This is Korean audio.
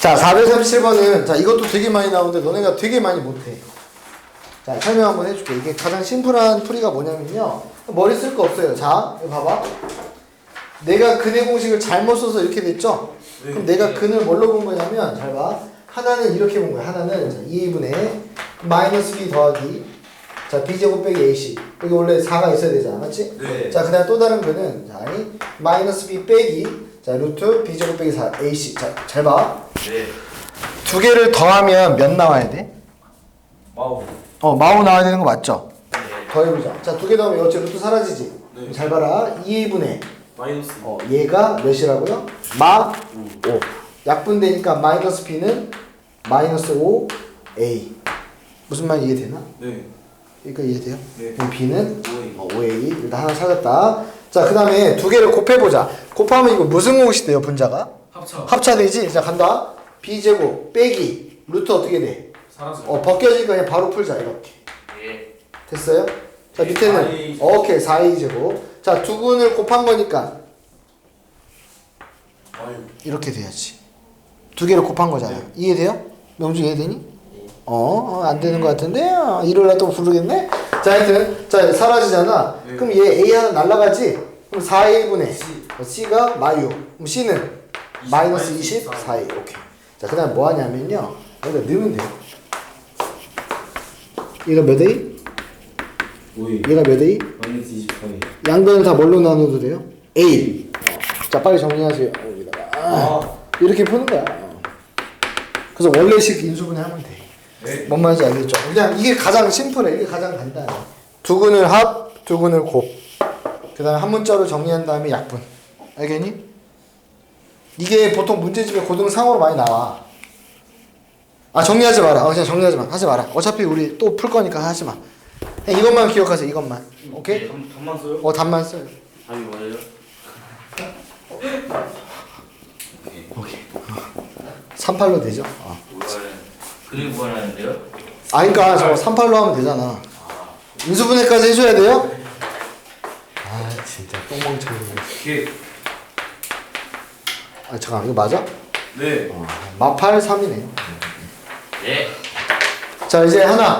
자, 437번은 자, 이것도 되게 많이 나오는데 너네가 되게 많이 못해. 자, 설명 한번 해줄게. 이게 가장 심플한 풀이가 뭐냐면요. 머리 쓸 거 없어요. 자, 이거 봐봐. 내가 근의 공식을 잘못 써서 이렇게 됐죠? 그럼 내가 근을 뭘로 본 거냐면, 잘 봐. 하나는 이렇게 본 거야. 하나는 자, 2분의 마이너스 b 더하기 자, b제곱 빼기 ac. 여기 원래 4가 있어야 되잖아. 맞지? 네. 자, 그 다음 또 다른 거는 자, 이 마이너스 b 빼기 자, 루트 b제곱 빼기 4 ac. 자, 잘 봐. 네. 두 개를 더하면 몇 나와야 돼? 와우. 어, 마오 나와야 되는 거 맞죠? 네. 더해보자. 자, 두 개 더하면 어째 루트 사라지지? 네. 잘 봐라. 2분의 마이너스. 어, 얘가 몇이라고요? 마 5. 약분되니까 마이너스 b는 마이너스 5a. 무슨 말 이해되나? 네. 이거 이해돼요? 네. 그럼 b는 오이. 어, 5a. 일단 하나 찾았다. 자, 그 다음에 두 개를 곱해보자. 곱하면 이거 무슨 공식 돼요, 분자가? 합쳐. 합차되지? 자, 간다. b제곱 빼기 루트 어떻게 돼? 사라져. 어, 벗겨지니까 그냥 바로 풀자, 이렇게. 예. 됐어요? 자, 네, 밑에는 4A. 오케이, 4a제곱. 자, 두 군을 곱한 거니까 아유. 이렇게 돼야지. 두 개를 곱한 거잖아. 네. 이해돼요? 명주 이해되니? 어, 어, 안 되는 것 같은데? 어, 일요일 날 또 부르겠네? 자, 하여튼, 자, 사라지잖아. 네. 그럼 얘 A 하나 날라가지? 그럼 4a분의 C. C가 마유. 그럼 C는 마이너스 24. 24. 오케이. 자, 그 다음 뭐 하냐면요. 여기다 넣으면 돼요. 얘가 몇 A? 오이. 얘가 몇 A? 마이너스 28이. 양변을 다 뭘로 나눠도 돼요? A. 자, 빨리 정리하세요. 여기다가. 아, 아. 이렇게 푸는 거야. 그래서 원래식 인수분해 하면 돼. 네. 뭔 말인지 알겠죠? 그냥 이게 가장 심플해. 이게 가장 간단해. 두 근을 합, 두 근을 곱. 그 다음에 한 문자로 정리한 다음에 약분. 알겠니? 이게 보통 문제집에 고등상으로 많이 나와. 아, 정리하지 마라. 어, 그냥 정리하지 마. 하지 마라. 어차피 우리 또 풀 거니까 하지 마. 그냥 이것만 기억하세요. 이것만. 오케이? 네, 단, 단만 써요? 어, 답만 써요. 답이 뭐예요? 오케이. 38로 되죠? 어. 뭐야? 그림 구하라는데요? 아, 그니까 저 38로 하면 되잖아. 인수분해까지 해줘야 돼요? 아, 진짜 똥멍청이. 이게 아, 잠깐 이거 맞아? 네. 어, 마팔 3이네요. 예. 자, 이제 하나.